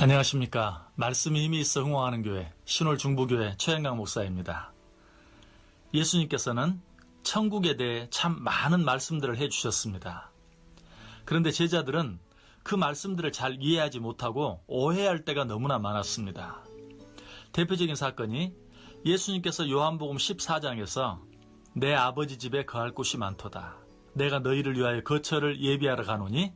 안녕하십니까. 말씀이 힘이 있어 흥황하는 교회, 신월 중부교회 최영강 목사입니다. 예수님께서는 천국에 대해 참 많은 말씀들을 해주셨습니다. 그런데 제자들은 그 말씀들을 잘 이해하지 못하고 오해할 때가 너무나 많았습니다. 대표적인 사건이 예수님께서 요한복음 14장에서 내 아버지 집에 거할 곳이 많도다. 내가 너희를 위하여 거처를 예비하러 가노니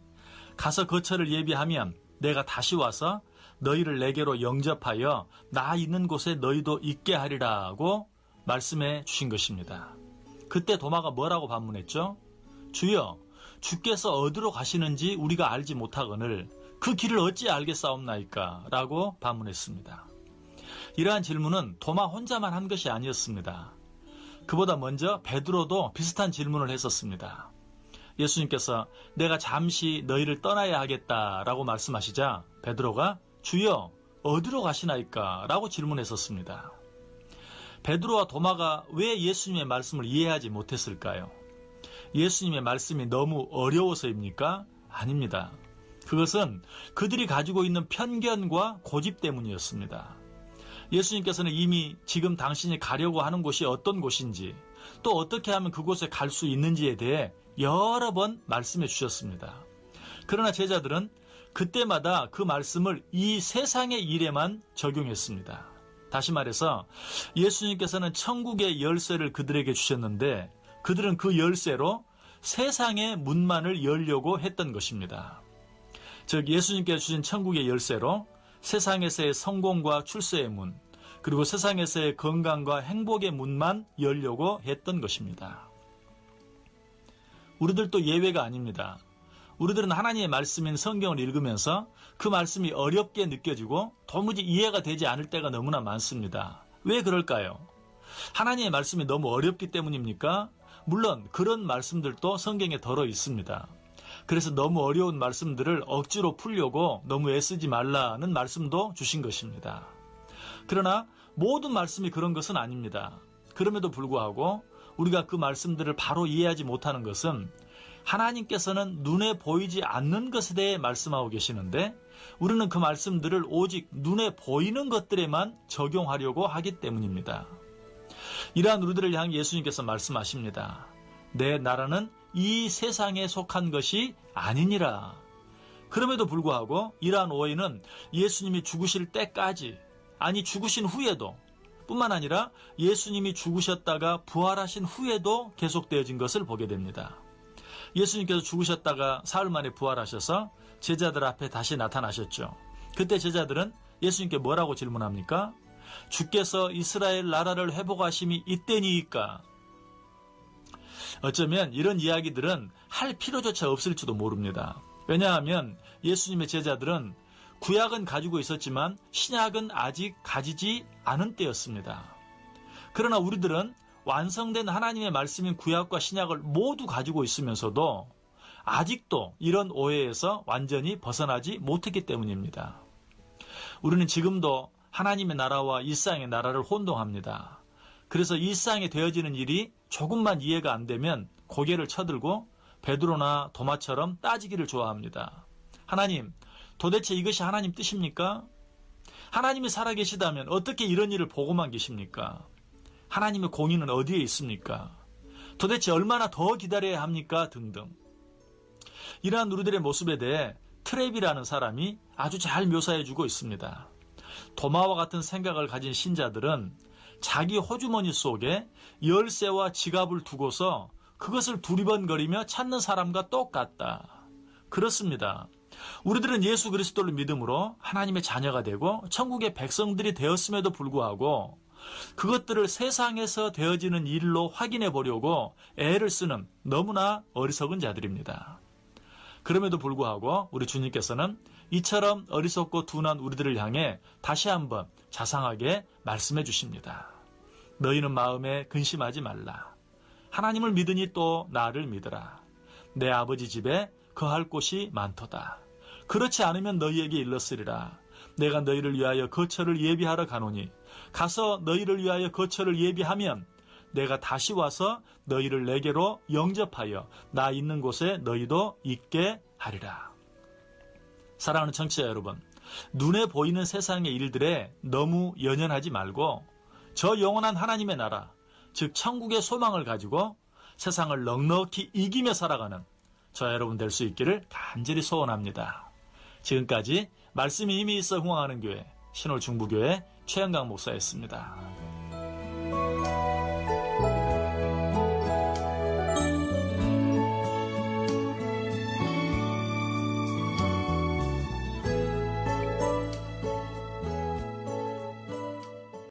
가서 거처를 예비하면 내가 다시 와서 너희를 내게로 영접하여 나 있는 곳에 너희도 있게 하리라고 말씀해 주신 것입니다. 그때 도마가 뭐라고 반문했죠? 주여, 주께서 어디로 가시는지 우리가 알지 못하거늘 그 길을 어찌 알겠사옵나이까? 라고 반문했습니다. 이러한 질문은 도마 혼자만 한 것이 아니었습니다. 그보다 먼저 베드로도 비슷한 질문을 했었습니다. 예수님께서 내가 잠시 너희를 떠나야 하겠다라고 말씀하시자 베드로가 주여 어디로 가시나이까? 라고 질문했었습니다. 베드로와 도마가 왜 예수님의 말씀을 이해하지 못했을까요? 예수님의 말씀이 너무 어려워서입니까? 아닙니다. 그것은 그들이 가지고 있는 편견과 고집 때문이었습니다. 예수님께서는 이미 지금 당신이 가려고 하는 곳이 어떤 곳인지 또 어떻게 하면 그곳에 갈 수 있는지에 대해 여러 번 말씀해 주셨습니다. 그러나 제자들은 그때마다 그 말씀을 이 세상의 일에만 적용했습니다. 다시 말해서 예수님께서는 천국의 열쇠를 그들에게 주셨는데 그들은 그 열쇠로 세상의 문만을 열려고 했던 것입니다. 즉 예수님께서 주신 천국의 열쇠로 세상에서의 성공과 출세의 문, 그리고 세상에서의 건강과 행복의 문만 열려고 했던 것입니다. 우리들도 예외가 아닙니다. 우리들은 하나님의 말씀인 성경을 읽으면서 그 말씀이 어렵게 느껴지고 도무지 이해가 되지 않을 때가 너무나 많습니다. 왜 그럴까요? 하나님의 말씀이 너무 어렵기 때문입니까? 물론 그런 말씀들도 성경에 들어 있습니다. 그래서 너무 어려운 말씀들을 억지로 풀려고 너무 애쓰지 말라는 말씀도 주신 것입니다. 그러나 모든 말씀이 그런 것은 아닙니다. 그럼에도 불구하고 우리가 그 말씀들을 바로 이해하지 못하는 것은 하나님께서는 눈에 보이지 않는 것에 대해 말씀하고 계시는데 우리는 그 말씀들을 오직 눈에 보이는 것들에만 적용하려고 하기 때문입니다. 이러한 우리들을 향해 예수님께서 말씀하십니다. 내 나라는 이 세상에 속한 것이 아니니라. 그럼에도 불구하고 이러한 오해는 예수님이 죽으실 때까지 아니 죽으신 후에도 뿐만 아니라 예수님이 죽으셨다가 부활하신 후에도 계속되어진 것을 보게 됩니다. 예수님께서 죽으셨다가 사흘 만에 부활하셔서 제자들 앞에 다시 나타나셨죠. 그때 제자들은 예수님께 뭐라고 질문합니까? 주께서 이스라엘 나라를 회복하심이 이때니까. 어쩌면 이런 이야기들은 할 필요조차 없을지도 모릅니다. 왜냐하면 예수님의 제자들은 구약은 가지고 있었지만 신약은 아직 가지지 않은 때였습니다. 그러나 우리들은 완성된 하나님의 말씀인 구약과 신약을 모두 가지고 있으면서도 아직도 이런 오해에서 완전히 벗어나지 못했기 때문입니다. 우리는 지금도 하나님의 나라와 일상의 나라를 혼동합니다. 그래서 일상에 되어지는 일이 조금만 이해가 안 되면 고개를 쳐들고 베드로나 도마처럼 따지기를 좋아합니다. 하나님, 도대체 이것이 하나님 뜻입니까? 하나님이 살아계시다면 어떻게 이런 일을 보고만 계십니까? 하나님의 공의는 어디에 있습니까? 도대체 얼마나 더 기다려야 합니까? 등등. 이러한 우리들의 모습에 대해 트랩이라는 사람이 아주 잘 묘사해주고 있습니다. 도마와 같은 생각을 가진 신자들은 자기 호주머니 속에 열쇠와 지갑을 두고서 그것을 두리번거리며 찾는 사람과 똑같다. 그렇습니다. 우리들은 예수 그리스도를 믿음으로 하나님의 자녀가 되고 천국의 백성들이 되었음에도 불구하고 그것들을 세상에서 되어지는 일로 확인해 보려고 애를 쓰는 너무나 어리석은 자들입니다. 그럼에도 불구하고 우리 주님께서는 이처럼 어리석고 둔한 우리들을 향해 다시 한번 자상하게 말씀해 주십니다. 너희는 마음에 근심하지 말라. 하나님을 믿으니 또 나를 믿으라. 내 아버지 집에 거할 곳이 많도다. 그렇지 않으면 너희에게 일렀으리라. 내가 너희를 위하여 거처를 예비하러 가노니 가서 너희를 위하여 거처를 예비하면 내가 다시 와서 너희를 내게로 영접하여 나 있는 곳에 너희도 있게 하리라. 사랑하는 청취자 여러분, 눈에 보이는 세상의 일들에 너무 연연하지 말고 저 영원한 하나님의 나라, 즉 천국의 소망을 가지고 세상을 넉넉히 이기며 살아가는 저 여러분 될 수 있기를 간절히 소원합니다. 지금까지 말씀이 힘이 있어 흥황하는 교회 신월 중부교회 최영강 목사였습니다.